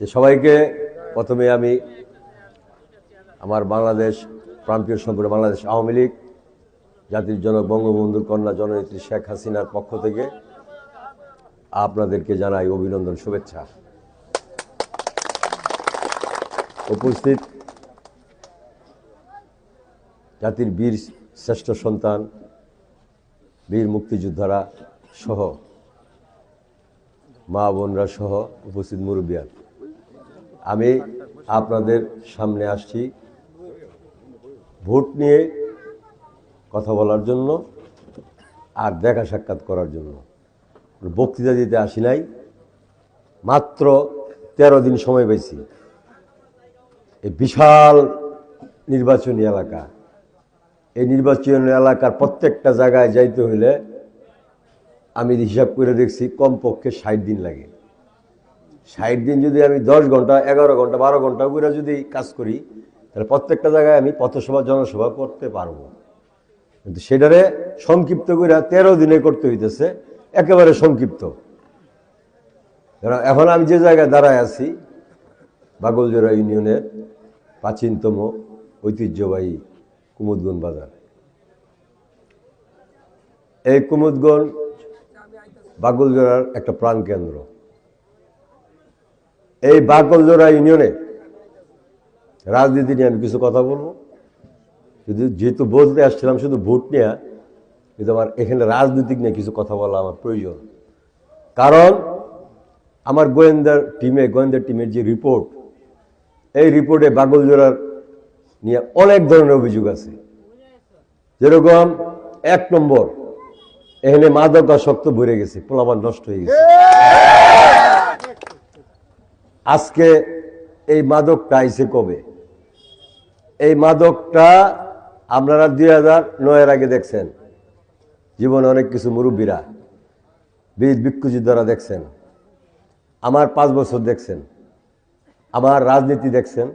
যে সবাইকে প্রথমে আমি আমার বাংলাদেশ প্রান্তীয় সংগঠন বাংলাদেশ আওয়ামী লীগ, জাতির জনক, বঙ্গবন্ধুর কন্যা জননেত্রী শেখ হাসিনার পক্ষ থেকে আপনাদেরকে জানাই অভিনন্দন, শুভেচ্ছা। উপস্থিত জাতির বীর শ্রেষ্ঠ সন্তান, বীর মুক্তিযোদ্ধারা সহ, মা বোনরা সহ উপস্থিত মুরব্বিয়ান। আমি আপনাদের সামনে আসছি। ভোট নিয়ে কথা বলার জন্য আর দেখা সাক্ষাৎ করার জন্য। বক্তৃতা দিতে আসি নাই। মাত্র তেরো দিন সময় পেয়েছি এই বিশাল নির্বাচনী এলাকা। এই নির্বাচনী এলাকার প্রত্যেকটা জায়গায় যাইতে হইলে আমি হিসাব করে দেখছি কমপক্ষে ষাট দিন লাগে। ষাট দিন যদি আমি দশ ঘণ্টা, এগারো ঘণ্টা, বারো ঘণ্টা করে যদি কাজ করি, তাহলে প্রত্যেকটা জায়গায় আমি পথসভা, জনসভা করতে পারব। কিন্তু সেটারে সংক্ষিপ্ত করে তেরো দিনে করতে হইতেছে, একেবারে সংক্ষিপ্ত। কারণ এখন আমি যে জায়গায় দাঁড়ায় আছি, বাগলজোড়া ইউনিয়নের প্রাচীনতম ঐতিহ্যবাহী কুমুদগঞ্জ বাজার। এই কুমুদগঞ্জ বাগলজোড়ার একটা প্রাণকেন্দ্র। এই বাগলজোড়া ইউনিয়নে রাজনীতি নিয়ে আমি কিছু কথা বলব। যদি যেহেতু বলতে আসছিলাম, শুধু ভোট নিয়ে, কিন্তু আমার এখানে রাজনীতিক নিয়ে কিছু কথা বলা আমার প্রয়োজন। কারণ আমার গোয়েন্দার টিমে গোয়েন্দার টিমের যে রিপোর্ট এই রিপোর্টে বাগলজোড়ার নিয়ে অনেক ধরনের অভিযোগ আছে। যেরকম এক নম্বর, এখানে মাদকাসক্ত ভরে গেছে, পোলাপান নষ্ট হয়ে গেছে। আজকে এই মাদকটা আইছে কবে? এই মাদকটা আপনারা দুই হাজার নয়ের আগে দেখছেন। জীবনে অনেক কিছু মুরব্বীরা, বীর ভিক্ষুযুদ্ধরা দেখছেন। আমার পাঁচ বছর দেখছেন। আমার রাজনীতি দেখছেন।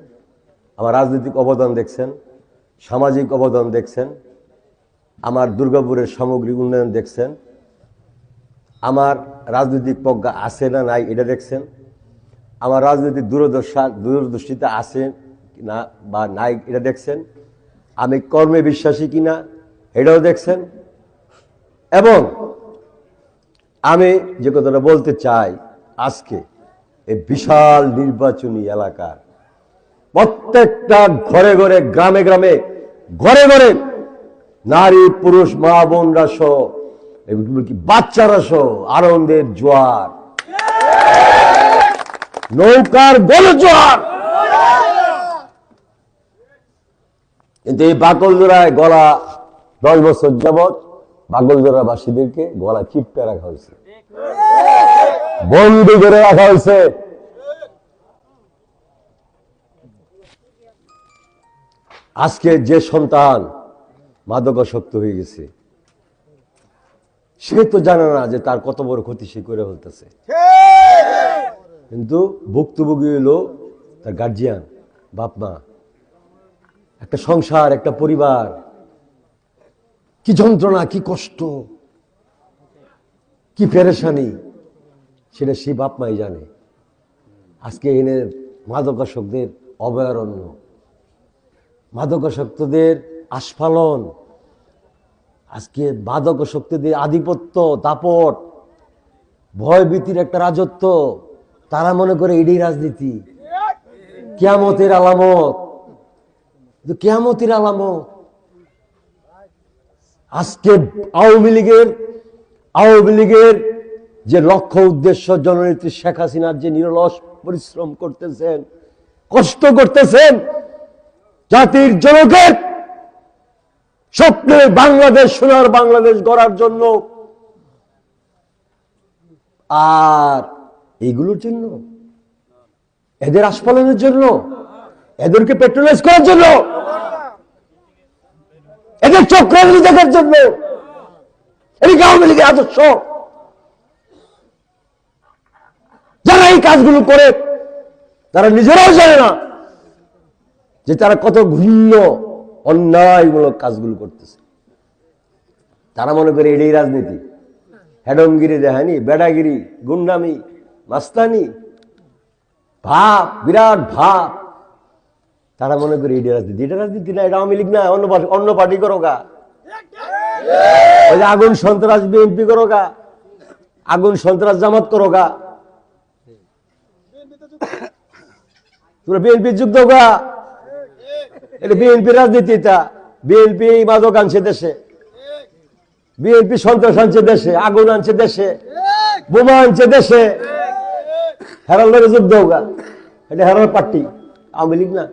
আমার রাজনৈতিক অবদান দেখছেন। সামাজিক অবদান দেখছেন। আমার দুর্গাপুরের সামগ্রিক উন্নয়ন দেখছেন। আমার রাজনৈতিক প্রজ্ঞা আছে না নাই এটা দেখছেন। আমার রাজনৈতিক দূরদর্শা দূরদৃষ্টিতে আছে না বা নাই, এটা দেখছেন। আমি কর্মে বিশ্বাসী কিনা, এটাও দেখছেন। এবং আমি যে কথাটা বলতে চাই, আজকে এই বিশাল নির্বাচনী এলাকার প্রত্যেকটা ঘরে ঘরে, গ্রামে গ্রামে, ঘরে ঘরে নারী, পুরুষ, মা বোনরা সহ বাচ্চারা সহ, আনন্দের জোয়ার নৌকার গলজোয়ার। কিন্তু এই বাকলজোড়ায় গলা দশ বছর যাবৎ বাকলজোড়াবাসীদেরকে গলা চিপকে রাখা হয়েছে। বন্দি করে রাখা হয়েছে। আজকে যে সন্তান মাদকাসক্ত হয়ে গেছে, সে তো জানে না যে তার কত বড় ক্ষতি সে করে ফেলতেছে। কিন্তু ভুক্তভোগী হলো তার গার্জিয়ান বাপ মা একটা সংসার, একটা পরিবার, কি যন্ত্রণা, কি কষ্ট, কি পেরেশানি, সেটা সে বাপ মাই জানে। আজকে এনে মাদকাসকদের অভয়ারণ্য। মাদকাসক্তদের আস্ফালন। আজকে মাদকাসক্তদের আধিপত্য, দাপট, ভয়ভীতির একটা রাজত্ব। তারা মনে করে এটাই রাজনীতি। কেয়ামতের আলামত। কেয়ামতের আলামত। আজকে আওয়ামী লীগের আওয়ামী লীগের যে লক্ষ্য উদ্দেশ্য জননেত্রী শেখ হাসিনার যে নিরলস পরিশ্রম করতেছেন, কষ্ট করতেছেন, জাতির জনকের স্বপ্নের বাংলাদেশ, সোনার বাংলাদেশ গড়ার জন্য। আর এইগুলোর জন্য? এদের আস্ফালনের জন্য? এদেরকে পেট্রোলাইজ করার জন্য? এদের চক্রাবলী দেখার জন্য? এদিকে আওয়ামী লীগের আদর্শ? যারা এই কাজগুলো করে, তারা নিজেরাও জানে না যে তারা কত ঘৃণ্য, অন্যায়মূলক কাজগুলো করতেছে। তারা মনে করে এটাই রাজনীতি। হেডমগিরি দেখানি বেড়াগিরি, গুন্ডামি মাস্তানি। ভাব, বিরাট ভাব। তারা মনে করে এটা রাজনীতি এটা রাজনীতি না, এটা আওয়ামী লীগ না, অন্য অন্য পার্টি করো গা আগুন সন্ত্রাস বিএনপি করো গা আগুন সন্ত্রাস জামাত করো গা বিএনপি যুদ্ধ গা এটা বিএনপি রাজনীতি এটা। বিএনপি মাদক আনছে দেশে। বিএনপি সন্ত্রাস আনছে দেশে, আগুন আনছে দেশে, বোমা আনছে দেশে। হেরাল ধরে যুদ্ধ হোগা এটা হেরাল পার্টি আওয়ামী লীগ না?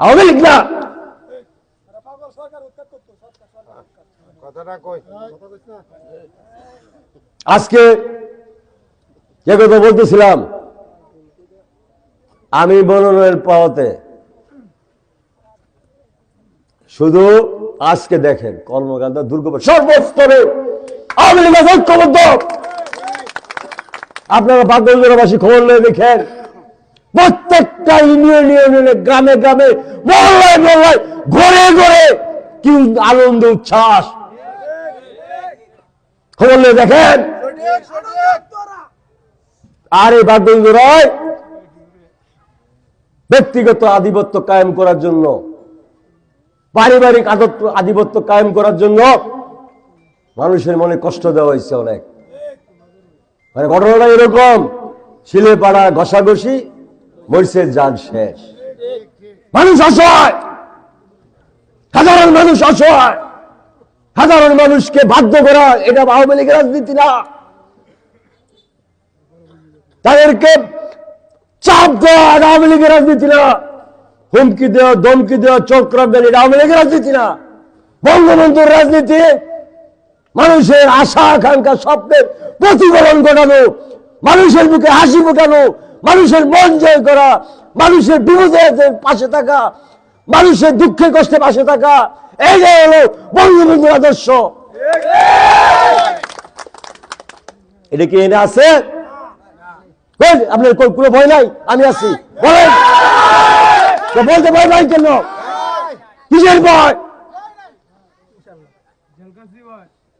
আওয়ামী লীগ না? আজকে যে কথা বলতেছিলাম আমি মনোনয়ন পাওয়াতে শুধু আজকে দেখেন কর্মকাণ্ড দুর্গপুর সর্বস্তরে আওয়ামী লীগ ঐক্যবদ্ধ। আপনারা বাগলজোড়াবাসী খবর নিয়ে দেখেন, প্রত্যেকটা ইউনিয়ন ইউনিয়নে গ্রামে গ্রামে, মহল্লায় মহল্লায় ঘরে ঘরে কি আনন্দ, উচ্ছ্বাস। খবর নিয়ে দেখেন। আর এই বাগলজোড়ায় ব্যক্তিগত আধিপত্য কায়েম করার জন্য, পারিবারিক আধিপত্য কায়েম করার জন্য মানুষের মনে কষ্ট দেওয়া হয়েছে অনেক। মানে ঘটনাটা এরকম। ছিলে পাড়া ঘষাঘষি, মরিচের যান শেষ। মানুষ অসহায়। সাধারণ মানুষ অসহায়। সাধারণ মানুষকে বাধ্য করা, এটা আওয়ামী লীগের রাজনীতি না। তাদেরকে চাপ দেওয়া এটা আওয়ামী লীগের রাজনীতি না। হুমকি দেওয়া, ধমকি দেওয়া, চক্রান্ত এটা আওয়ামী লীগের রাজনীতি না। বঙ্গবন্ধুর রাজনীতি মানুষের আশা, আকাঙ্ক্ষা, স্বপ্নের প্রতিফলন ঘটানো, মানুষের মুখে হাসি ফোটানো, মানুষের মন জয় করা, মানুষের বিপদে পাশে থাকা, মানুষের দুঃখে কষ্টে পাশে থাকা, এই যে হলো বঙ্গবন্ধুর আদর্শ। এটা কি এনে আছে? আপনার কোনো ভয় নাই, আমি আছি। বলেন। বলতে ভয় নাই কেন? কিসের ভয় এই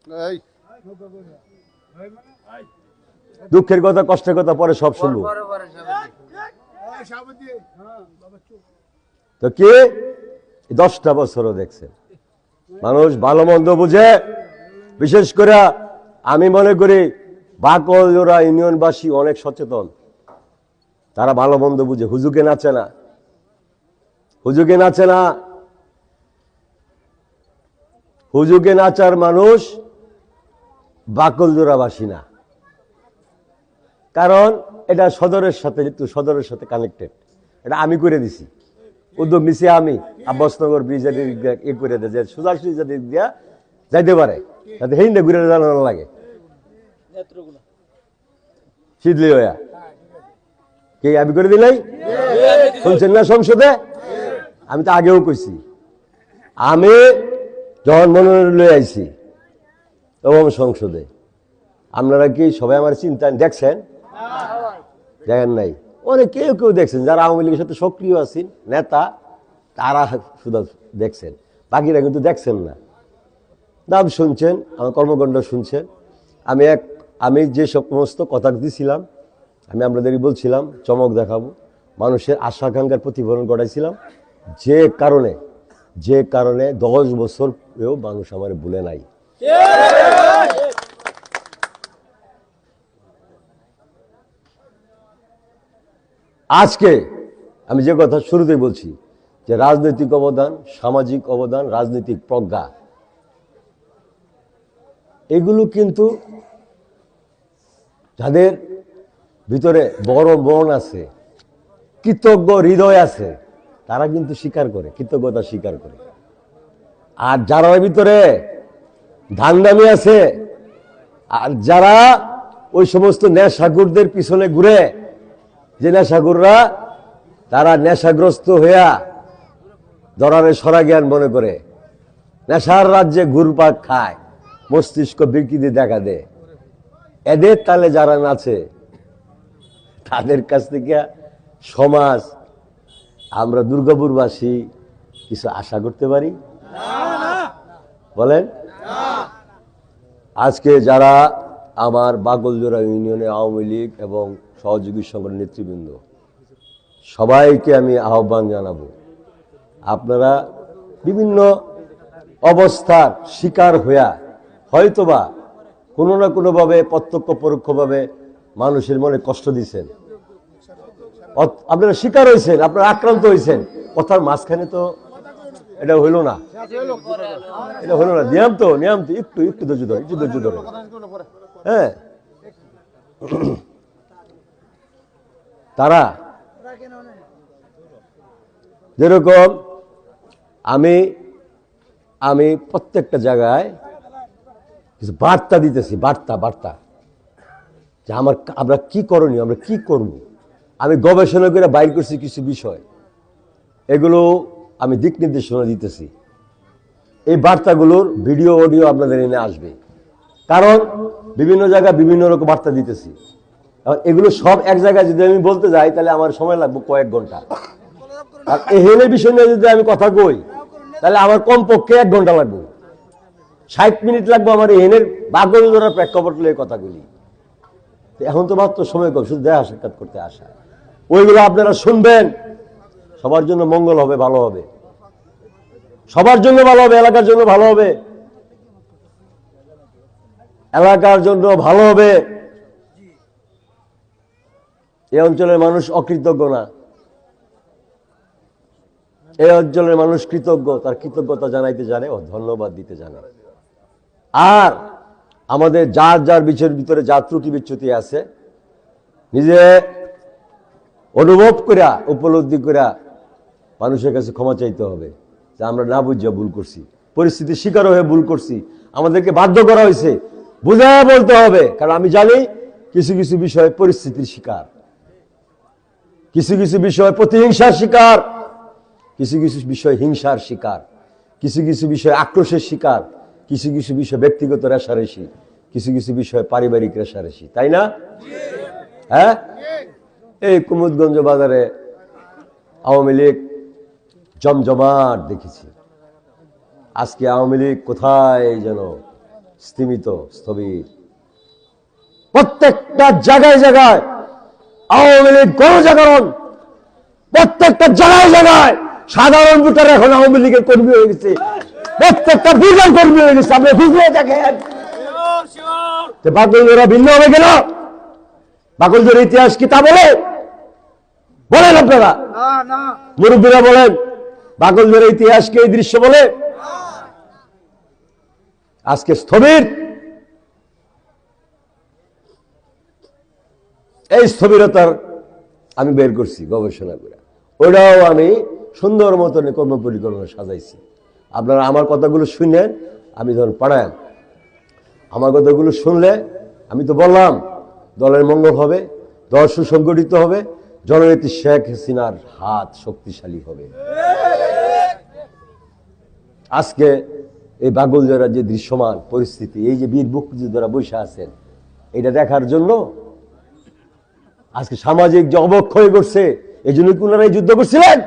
দুঃখের কথা কষ্টের কথা পরে সব শুনব। তো কি? দশটা বছরও দেখছে। মানুষ ভালো মন্দ বুঝে। বিশেষ করে আমি মনে করি বাকলজোড়া ইউনিয়নবাসী অনেক সচেতন। তারা ভালো মন্দ বুঝে। হুজুকে নাচে না। হুজুকে নাচে না। হুজুকে নাচার মানুষ বাকলজোড়াবাসী না। কারণ এটা সদরের সাথে, যেহেতু সদরের সাথে কানেক্টেড এটা আমি করে দিছি। উদ্যোগ নিছি আমি। আব্বাসনগর ব্রিজের এ করে দেয়। যে সোজাসুজি যাতে দিয়া যাইতে পারে। যাতে হেইন্দে ঘুরে জানানো লাগে। শীতলি হইয়া। কে আমি করে দিলাই? শুনছেন না সংসদে? আমি তো আগেও কইছি। আমি যখন মনোনয়ন লয়ে আইছি। এবং সংসদে। আপনারা কি সবাই আমার চিন্তা দেখছেন? দেখেন নাই। অনেক কেউ কেউ দেখছেন, যারা আওয়ামী লীগের সাথে সক্রিয় আছেন, নেতা, তারা শুধু দেখছেন। বাকিরা কিন্তু দেখছেন না। নাম শুনছেন, আমার কর্মকাণ্ড শুনছেন। আমি এক, আমি যে সমস্ত কথা দিছিলাম, আমি আপনাদেরই বলছিলাম, চমক দেখাবো। মানুষের আশা আকাঙ্ক্ষার প্রতিফলন ঘটাইছিলাম। যে কারণে যে কারণে দশ বছরেও মানুষ আমার ভুলে নাই। আজকে আমি যে কথা শুরুতেই বলছি, যে রাজনৈতিক অবদান, সামাজিক অবদান, রাজনৈতিক প্রজ্ঞা, এগুলো কিন্তু যাদের ভিতরে বড় মন আছে, কৃতজ্ঞ হৃদয় আছে, তারা কিন্তু স্বীকার করে, কৃতজ্ঞতা স্বীকার করে। আর যারা ভিতরে ধান্দামি আছে। আর যারা ওই সমস্ত নেশাগুরদের পিছনে ঘুরে, যে নেশাগুররা, তারা নেশাগ্রস্ত হইয়া দরারে সরা জ্ঞান মনে করে। নেশার রাজ্যে ঘুরপাক খায়, মস্তিষ্ক বিকৃতি দেখা দেয়। এদের তালে যারা নাচে, তাদের কাছ থেকে সমাজ, আমরা দুর্গাপুরবাসী কিছু আশা করতে পারি? বলেন। আজকে যারা আমার বাগলজোড়া ইউনিয়নে আওয়ামী লীগ এবং সহযোগী সংগঠন নেতৃবৃন্দ, সবাইকে আমি আহ্বান জানাব, আপনারা বিভিন্ন অবস্থার শিকার হইয়া হয়তোবা কোনো না কোনোভাবে প্রত্যক্ষ পরোক্ষভাবে মানুষের মনে কষ্ট দিছেন। আপনারা শিকার হয়েছেন আপনারা আক্রান্ত হয়েছেন কথার মাঝখানে তো এটা হইল না। এটা হলো না। নিয়ম তো নিয়ম তো, একটু একটু ধৈর্য ধরে, একটু ধৈর্য ধরে। হ্যাঁ। তারা যেরকম আমি আমি প্রত্যেকটা জায়গায় কিছু বার্তা দিতেছি, বার্তা বার্তা। যে আমার আমরা কি করণীয়, আমরা কি করব? আমি গবেষণা করে বাইর করছি কিছু বিষয়। এগুলো আমি দিক নির্দেশনা দিতেছি। এই বার্তাগুলোর ভিডিও, অডিও আপনাদের এনে আসবে। কারণ বিভিন্ন জায়গায় বিভিন্ন রকম বার্তা দিতেছি। এগুলো সব এক জায়গায় যদি আমি বলতে যাই, তাহলে আমার সময় লাগবে কয়েক ঘণ্টা। আর এহেনের বিষয় নিয়ে যদি আমি কথা কই, তাহলে আমার কমপক্ষে এক ঘণ্টা লাগবে। ষাট মিনিট লাগবে আমার এহেনের বাগল ধরার প্রেক্ষাপট এই কথাগুলি। এখন তো মাত্র সময় কম, শুধু দেখা সাক্ষাৎ করতে আসা। ওইগুলো আপনারা শুনবেন। সবার জন্য মঙ্গল হবে, ভালো হবে। সবার জন্য ভালো হবে, এলাকার জন্য ভালো হবে। এলাকার জন্য ভালো হবে। এই অঞ্চলের মানুষ অকৃতজ্ঞ না। এই অঞ্চলের মানুষ কৃতজ্ঞ, তার কৃতজ্ঞতা জানাইতে জানে ও ধন্যবাদ দিতে জানে। আর আমাদের যার যার বিষয়ের ভিতরে যা ত্রুটি বিচ্যুতি আছে, নিজে অনুভব করা উপলব্ধি করা মানুষের কাছে ক্ষমা চাইতে হবে, যে আমরা না বুঝিয়া ভুল করছি। পরিস্থিতির শিকার হয়ে ভুল করছি। আমাদেরকে বাধ্য করা হয়েছে। বুঝা বলতে হবে, কারণ আমি জানি কিছু কিছু বিষয় পরিস্থিতির শিকার। কিছু কিছু বিষয় প্রতিহিংসার শিকার। কিছু কিছু বিষয় হিংসার শিকার। কিছু কিছু বিষয় আক্রোশের শিকার। কিছু কিছু বিষয় ব্যক্তিগত রেশারেশি। কিছু কিছু বিষয় পারিবারিক রেশারেশি। তাই না? হ্যাঁ? এই কুমুদগঞ্জ বাজারে আওয়ামী লীগ জমজমাট দেখেছি। আজকে আওয়ামী লীগ কোথায় যেন স্থিমিত স্থবির। প্রত্যেকটা জায়গায় জায়গায় আওয়ামী লীগ গণজাগরণ। প্রত্যেকটা জায়গায় জায়গায় সাধারণ ভোটার এখন আওয়ামী লীগের কর্মী হয়ে গেছে। প্রত্যেকটা বিজন কর্মী হয়ে গেছে আপনি খুঁজলে দেখেন। বাকলজোড়া ভিন্ন হবে কেন? বাকলজোর ইতিহাস কি তা বলে? বলেন আপনারা। মুরব্বীরা বলেন বাকলজোড়ের ইতিহাসকে এই দৃশ্য বলে। আজকে স্থবির। এই স্থবিরতার আমি বের করছি গবেষণা করে। ওটাও আমি সুন্দর মতন কর্ম পরিকল্পনা সাজাইছি। আপনারা আমার কথাগুলো শুনেন আমি ধরুন পড়ায়, আমার কথাগুলো শুনলে আমি তো বললাম, দলের মঙ্গল হবে, দল সুসংগঠিত হবে জননেত্রী শেখ হাসিনার হাত শক্তিশালী হবে। আজকে এই বাগলজোড়ার যে দৃশ্যমান পরিস্থিতি, এই যে বীর মুক্তিযোদ্ধারা বসে আছেন, এটা দেখার জন্য আজকে সামাজিক যে অবক্ষয় করছে এই জন্য কি যুদ্ধ করছিলেন?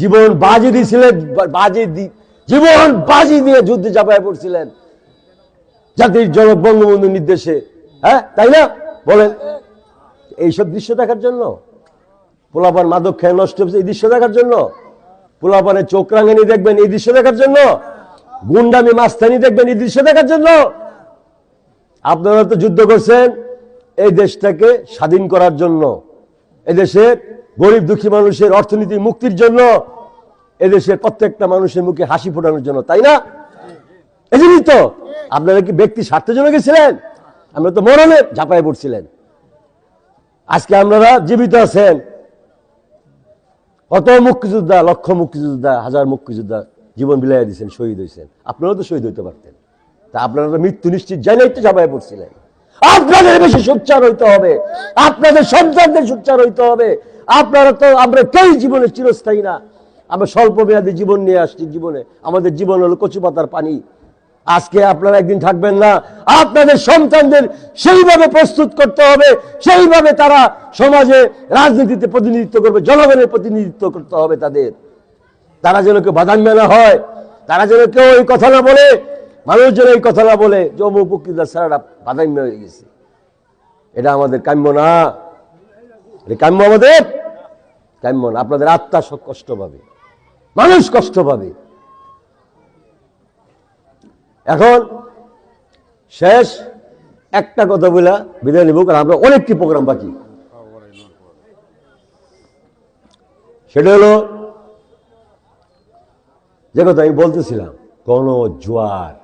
জীবন বাজি দিয়েছিলেন, বাজি জীবন বাজি দিয়ে যুদ্ধে চাপায় পড়ছিলেন। জাতির জনক বঙ্গবন্ধুর নির্দেশে হ্যাঁ তাই না? বলেন। এইসব দৃশ্য দেখার জন্য? পোলাপান মাদক খেয়ে নষ্ট হচ্ছে এই দৃশ্য দেখার জন্য? পোলাপানের চোখ রাঙানি দেখবেন এই দৃশ্য দেখার জন্য? গুন্ডামি মাস্তানি দেখবেন এই দৃশ্য দেখার জন্য? আপনারা তো যুদ্ধ করছেন এই দেশটাকে স্বাধীন করার জন্য। এদেশের গরিব দুঃখী মানুষের অর্থনীতি মুক্তির জন্য এদেশের প্রত্যেকটা মানুষের মুখে হাসি ফোটানোর জন্য, তাই না? এই তো। আপনারা কি ব্যক্তি স্বার্থের জন্য গেছিলেন? আমরা তো মরণে ঝাঁপায় পড়ছিলেন। আজকে আপনারা জীবিত আছেন। কত মুক্তিযোদ্ধা, লক্ষ মুক্তিযোদ্ধা, হাজার মুক্তিযোদ্ধা জীবন বিলাইয়া দিয়েছেন, শহীদ হয়েছেন। আপনারাও তো শহীদ হইতে পারতেন। তা আপনারা তো মৃত্যু নিশ্চিত জানাই তো ঝাঁপায় পড়ছিলেন। আপনাদের বেশি সোচ্চার হইতে হবে। আপনাদের সন্তানদের সোচ্চার হইতে হবে। আপনারা তো, আমরা কেউ জীবনে চিরস্থায়ী না। আমরা স্বল্প মেয়াদী জীবন নিয়ে আসছি জীবনে। আমাদের জীবন হলো কচু পাতার পানি। আজকে আপনারা একদিন থাকবেন না। আপনাদের সন্তানদের সেইভাবে প্রস্তুত করতে হবে, সেইভাবে তারা সমাজে রাজনীতিতে প্রতিনিধিত্ব করবে, জনগণের প্রতিনিধিত্ব করতে হবে তাদের। তারা যেন কেউ বাদাম মেলা হয়, তারা যেন কেউ এই কথা না বলে, মানুষ যেন এই কথা না বলে যে অমুক বক্তৃতা স্যাররা বাদাম হয়ে গেছে। এটা আমাদের কাম্য না। কাম্য আমাদের? কাম্য না। আপনাদের আত্মা কষ্ট পাবে। মানুষ কষ্ট পাবে। এখন শেষ, একটা কথা বলে বিদায় নিব, কারণ আমরা অনেকটি প্রোগ্রাম বাকি। সেটা হলো, যে কথা আমি বলতেছিলাম গণ জোয়ার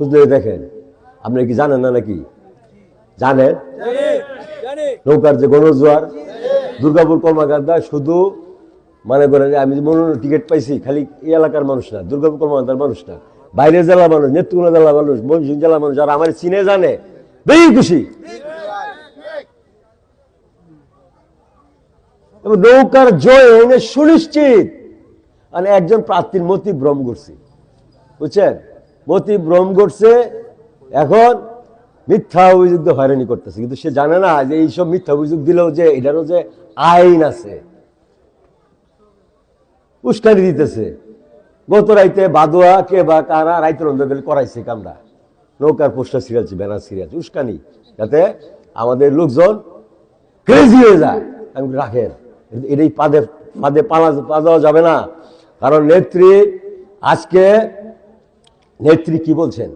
বুঝলে দেখেন, আপনি কি জানেন না নাকি? জানেন? নৌকার যে গণজোয়ার, দুর্গাপুর কর্মকাণ্ডা শুধু, মনে করেন আমি মনে টিকিট পাইছি, খালি এই এলাকার মানুষ না, দুর্গাপুর কর্মকাণ্ডার মানুষ না। বাইরের জেলা মানুষ, নেত্রকোনা জেলা মানুষ ময়মনসিংহ জেলা মানুষ, যারা আমার চিনে জানে বেশি খুশি। নৌকার জয় এনে সুনিশ্চিত। মানে একজন প্রার্থীর মতি ভ্রম করছে বুঝছেন? মতি ভ্রম করছে এখন মিথ্যা অভিযোগ হয়রানি করতেছে। কিন্তু সে জানে না যে এইসব মিথ্যা অভিযোগ দিলেও যে এটারও যে আইন আছে। উস্কানি দিতেছে। গত রাইতে বাদুয়া কে বা কারা রাইতের অন্ধকারে করাইছে কামরা। নৌকার পোস্টার সিরিয়ালছে ব্যানার সিরিয়ালছে উস্কানি। যাতে আমাদের লোকজন ক্রেজি হয়ে যায়। আমি রাখেন, এটাই পাদে পাদে পালা, পা দেওয়া যাবে না। কারণ নেত্রী, আজকে নেত্রী কি বলছেন?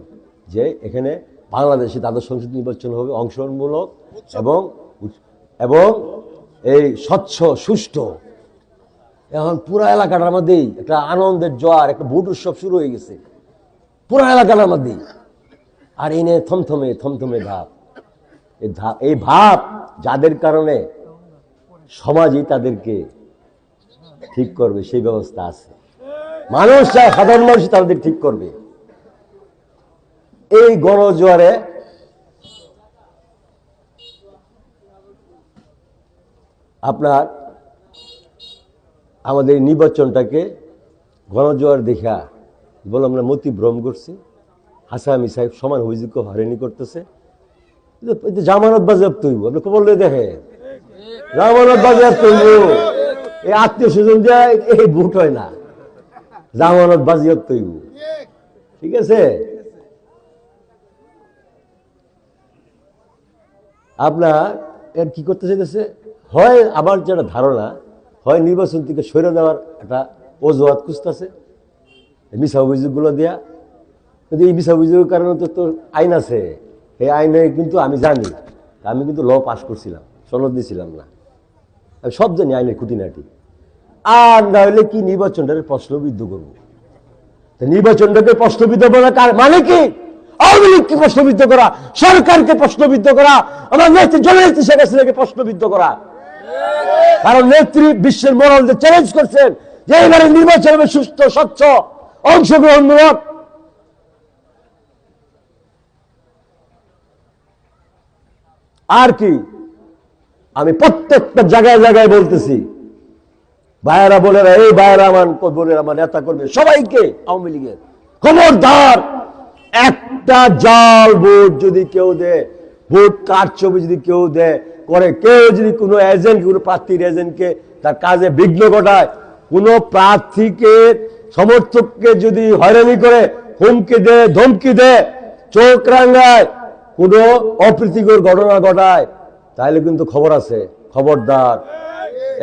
যে এখানে বাংলাদেশে তাদের সংসদ নির্বাচন হবে, অংশগ্রহণমূলক এবং এবং এই স্বচ্ছ, সুষ্ঠু এখন পুরো এলাকাটার মধ্যেই একটা আনন্দের জোয়ার, একটা ভোট উৎসব শুরু হয়ে গেছে। পুরো এলাকাটার মধ্যেই। আর এনে থমথমে থমথমে ভাব। এই ধা- এই ভাব যাদের কারণে সমাজই তাদেরকে ঠিক করবে, সেই ব্যবস্থা আছে। মানুষ চায় সাধারণ মানুষ তাদের ঠিক করবে। এই গণজোয়ারে আপনার আমাদের নির্বাচনটাকে গণজোয়ার দেখা বললাম না মতি ভ্রম করছে। হাসামি সাহেব সমান অভিযোগ হয়রানি করতেছে। জামানত বাজেয়াপ্ত হইব, আপনি লয়ে দেখে জামানত বাজেয়াপ্ত হইব। এই আত্মীয় স্বজন দিয়ে এই ভোট হয় না। জামানত বাজেয়াপ্ত হইব। ঠিক আছে? আপনার এর কি করতে চাইতেছে? হয় আমার যেটা ধারণা হয় নির্বাচন থেকে সরে দেওয়ার একটা অজুহাত খুঁজতেছে। মিশা অভিযোগগুলো দেয়া। কিন্তু এই মিশা অভিযোগের কারণে তো তোর আইন আছে। এই আইনে কিন্তু আমি জানি। আমি কিন্তু ল পাস করছিলাম, সনদ দিয়েছিলাম না। আমি সব জানি আইনের খুঁটিনাটি। আর না হলে কি নির্বাচনটাকে প্রশ্নবিদ্ধ করব? নির্বাচনটাকে প্রশ্নবিদ্ধ করা কার মানে কি? আওয়ামী লীগকে প্রশ্নবিদ্ধ করা, সরকারকে প্রশ্নবিদ্ধ করা, আমার নেত্রী জননেত্রী শেখ হাসিনাকে প্রশ্নবিদ্ধ করা। কারণ নেত্রী বিশ্বের মরলদের চ্যালেঞ্জ করছেন, যে এবারে নির্বাচন হবে সুস্থ, স্বচ্ছ, অংশগ্রহণমূলক। আর কি? আমি প্রত্যেকটা জায়গায় জায়গায় বলতেছি, ভাইয়েরা বোনেরা, এই ভাইয়েরা নেতা করবে সবাইকে আওয়ামী লীগের খবরদার, একটা জাল ভোট যদি কেউ দেয়, ভোট কার ছবি যদি কেউ দেয় করে কেউ যদি কোনো এজেন্ট কোনো প্রার্থীর এজেন্টকে তার কাজে বিঘ্ন ঘটায়, কোনো প্রার্থীকে, সমর্থককে যদি হয়রানি করে, হুমকি দেয়, ধমকি দেয়, চোখ রাঙ্গায় কোনো অপ্রীতিকর ঘটনা ঘটায়, তাহলে কিন্তু খবর আছে, খবরদার।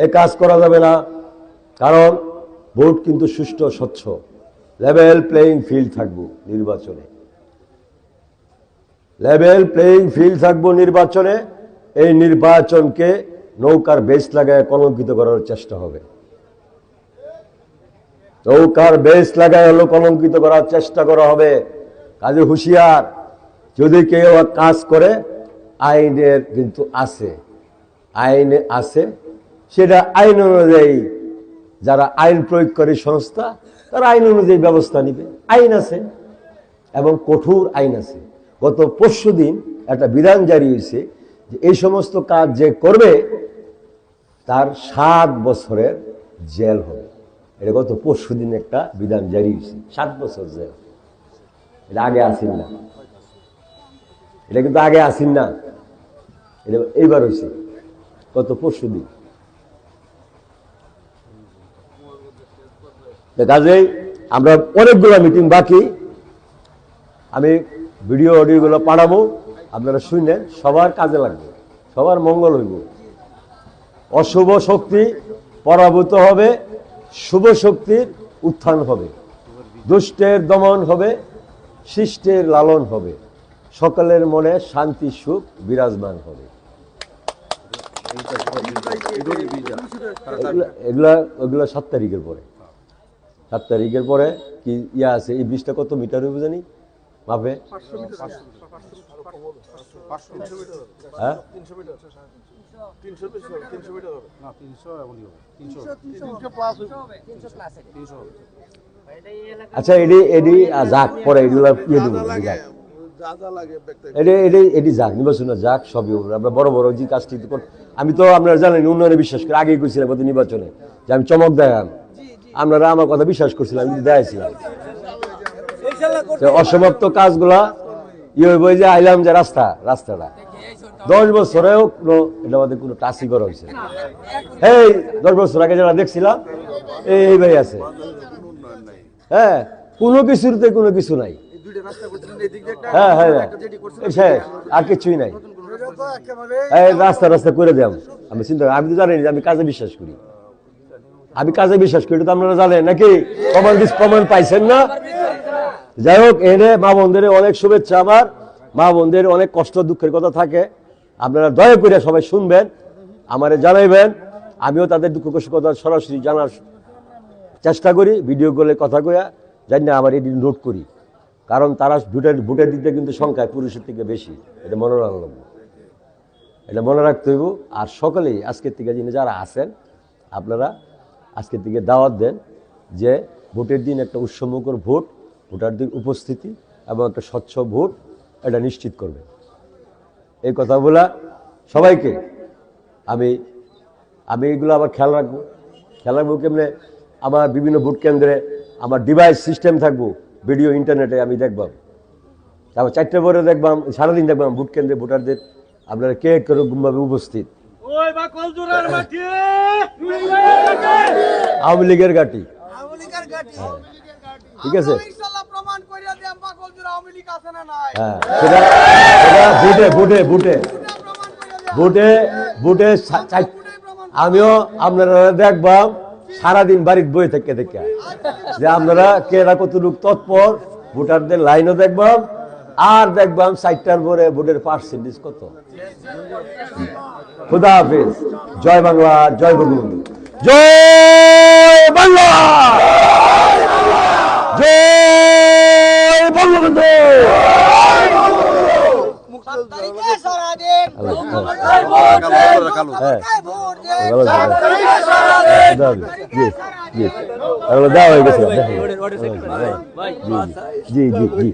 এ কাজ করা যাবে না, কারণ ভোট কিন্তু সুষ্ঠু, স্বচ্ছ লেভেল প্লেয়িং ফিল্ড থাকব নির্বাচনে। লেভেল প্লেয়িং ফিল্ড থাকব নির্বাচনে এই নির্বাচনকে নৌকার বেস লাগায় কলঙ্কিত করার চেষ্টা হবে। নৌকার বেস লাগায় হলো কলঙ্কিত করার চেষ্টা করা হবে। কাজে হুঁশিয়ার, যদি কেউ কাজ করে, আইনের কিন্তু আছে। আইনে আছে, সেটা আইন অনুযায়ী যারা আইন প্রয়োগকারী সংস্থা, তারা আইন অনুযায়ী ব্যবস্থা নিবে। আইন আছে এবং কঠোর আইন আছে। গত পরশু দিন একটা বিধান জারি হয়েছে যে এই সমস্ত কাজ যে করবে, তার সাত বছরের জেল হবে। এটা গত পরশু দিন একটা বিধান জারি হয়েছে। সাত বছর জেল। এটা আগে আসেন না। এটা কিন্তু আগে আসেন না। এটা এইবার হয়েছে, গত পরশু দিন। কাজেই আমরা অনেকগুলো মিটিং বাকি। আমি ভিডিও অডিওগুলো পাঠাবো। আপনারা শুনেন, সবার কাজে লাগবে, সবার মঙ্গল হইব। অশুভ শক্তি পরাভূত হবে, শুভ শক্তির উত্থান হবে, দুষ্টের দমন হবে, শিষ্টের লালন হবে, সকলের মনে শান্তি, সুখ বিরাজমান হবে। এগুলা- সাত তারিখের পরে। সাত তারিখের পরে কি ইয়া আছে, এই বীজটা কত মিটার হবে জানি? মাপে হ্যাঁ আচ্ছা এডি এডি যাক পরে এগুলা ইয়ে দেবো যাক। এটি যাক নির্বাচনে যাক সবই। আমরা বড় বড় যে কাজটি আমি তো আপনারা জানেন উন্নয়নে বিশ্বাস করি আগেই কইছিলাম গত নির্বাচনে যে আমি চমক দেখাম। আপনারা আমার কথা বিশ্বাস করছিলাম আমি দেখাইছিলাম। অসমাপ্ত কাজগুলা ইয়ে হইব যে আইলাম যে রাস্তা রাস্তাটা। দশ বছরেও কোনো এটা আমাদের কোনো টাচই করা হয়েছে এই দশ বছর আগে যারা দেখছিলাম এই ভাই আছে। হ্যাঁ কোনো কিছুতে কোনো কিছু নাই। হ্যাঁ হ্যাঁ হ্যাঁ। আর কিছুই নাই। রাস্তা রাস্তা করে দেব আমি চিন্তা আমি তো জানি যে আমি কাজে বিশ্বাস করি। আমি কাজে বিশ্বাস করি তো আপনারা জানেন নাকি? প্রমাণ প্রমাণ পাইছেন না? যাই হোক এনে মা বোনদের অনেক শুভেচ্ছা আমার। মা বোনদের অনেক কষ্ট দুঃখের কথা থাকে। আপনারা দয়া করে সবাই শুনবেন, আমারে জানাইবেন। আমিও তাদের দুঃখ কষ্ট কথা সরাসরি জানার চেষ্টা করি, ভিডিও কলে কথা কইয়া জানি না আমার এটি নোট করি। কারণ তারা ভোটের ভোটের দিকটা কিন্তু সংখ্যায় পুরুষের থেকে বেশি। এটা মনে রাখলাম। এটা মনে রাখতে হইব। আর সকলেই আজকের থেকে যিনি যারা আছেন, আপনারা আজকের থেকে দাওয়াত দেন যে ভোটের দিন একটা উৎসমুখর ভোট। ভোটারদের উপস্থিতি এবং একটা স্বচ্ছ ভোট এটা নিশ্চিত করবে। এই কথাগুলা সবাইকে আমি আমি এগুলো আবার খেয়াল রাখব। খেয়াল রাখব কেমনে? আমার বিভিন্ন ভোট কেন্দ্রে আমার ডিভাইস সিস্টেম থাকব ভিডিও ইন্টারনেটে আমি দেখবাম তারপর চারটে পরে দেখবাম সারাদিন দেখবাম ভোট কেন্দ্রে ভোটারদের আপনারা কে কিরকমভাবে উপস্থিত? কলজুরার আওয়ামী লীগের গাটি ঠিক আছে? আমিও আপনারা দেখবাম সারাদিন বাড়ির বই থেকে দেখে। যে আপনারা কেরা কতটুক তৎপর ভোটারদের লাইনও দেখবাম আর দেখবাম চারটার পরে ভোটের পার্সেন্টেজ কত। খুদা হাফিজ। জয় বাংলা জয় বঙ্গবন্ধু জয় বাংলা! জয় বঙ্গবন্ধু হ্যাঁ হ্যাঁ দাও, জি জি হয়ে গেছে জি জি জি।